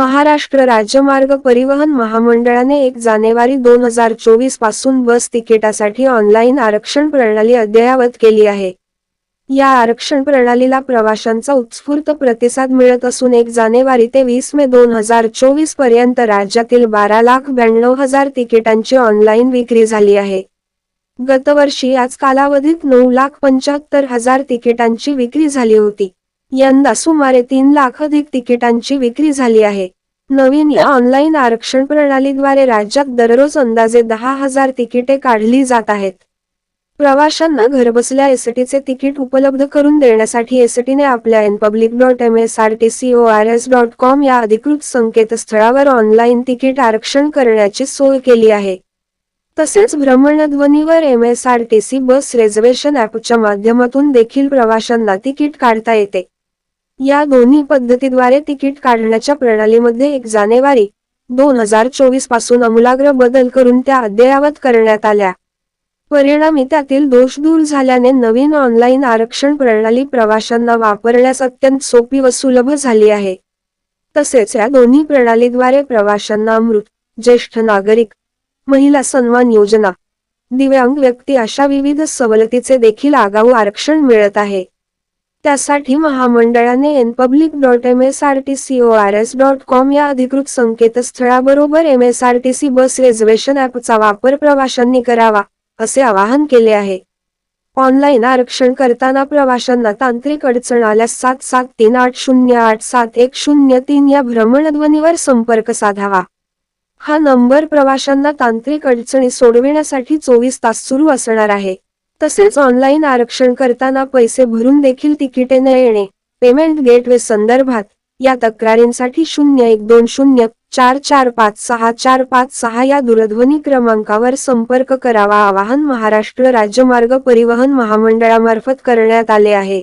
महाराष्ट्र राज्यमार्ग परिवहन महामंडळाने एक जानेवारी दोन हजार चोवीसपासून बस तिकिटासाठी ऑनलाईन आरक्षण प्रणाली अद्ययावत केली आहे. या आरक्षण प्रणालीला प्रवाशांचा उत्स्फूर्त प्रतिसाद मिळत असून एक जानेवारी ते वीस मे दोन हजार चोवीसपर्यंत राज्यातील बारा लाख ब्याण्णव हजार तिकिटांची ऑनलाईन विक्री झाली आहे. गतवर्षी याच कालावधीत नऊ लाख पंच्याहत्तर हजार तिकिटांची विक्री झाली होती. यंदा सुमारे तीन लाख अधिक तिकिटांची विक्री झाली आहे. नवीन या ऑनलाईन आरक्षण प्रणालीद्वारे राज्यात दररोज अंदाजे दहा हजार तिकिटे काढली जात आहेत. प्रवाशांना घरबसल्या एसटीचे तिकीट उपलब्ध करून देण्यासाठी एसटीने आपल्या N public dot M S R T C O R S dot com या अधिकृत संकेतस्थळावर ऑनलाईन तिकीट आरक्षण करण्याची सोय केली आहे. तसेच भ्रमणध्वनीवर M S R T C bus reservation ॲपच्या माध्यमातून देखील प्रवाशांना तिकीट काढता येते. या दोन्ही पद्धतीद्वारे तिकीट काढण्याच्या प्रणालीमध्ये एक जानेवारी दोन हजार चोवीसपासून आमूलाग्र बदल करून त्या अद्ययावत करण्यात आल्या. परिणामी त्यातील दोष दूर झाल्याने नवीन ऑनलाईन आरक्षण प्रणाली प्रवाशांना वापरण्यास अत्यंत सोपी व सुलभ झाली आहे. तसेच या दोन्ही प्रणालीद्वारे प्रवाशांना अमृत ज्येष्ठ नागरिक महिला सन्मान योजना दिव्यांग व्यक्ती अशा विविध सवलतीचे देखील आगाऊ आरक्षण मिळत आहे. त्यासाठी महामंडळाने N public dot M S R T C O R S dot com या अधिकृत संकेतस्थळाबरोबर M S R T C bus reservation ॲपचा वापर प्रवाशांनी करावा असे आवाहन केले आहे. ऑनलाईन आरक्षण करताना प्रवाशांना तांत्रिक अडचण आल्यास सात सात तीन आठ शून्य आठ सात एक शून्य तीन या भ्रमणध्वनीवर संपर्क साधावा. हा नंबर प्रवाशांना तांत्रिक अडचणी सोडविण्यासाठी चोवीस तास सुरू असणार आहे. तसेच ऑनलाईन आरक्षण करताना पैसे भरून देखील तिकिटे न येणे पेमेंट गेटवे संदर्भात या तक्रारींसाठी शून्य एक दोन शून्य चार चार पाच सहा चार पाच सहा या दूरध्वनी क्रमांकावर संपर्क करावा आवाहन महाराष्ट्र राज्यमार्ग परिवहन महामंडळामार्फत करण्यात आले आहे.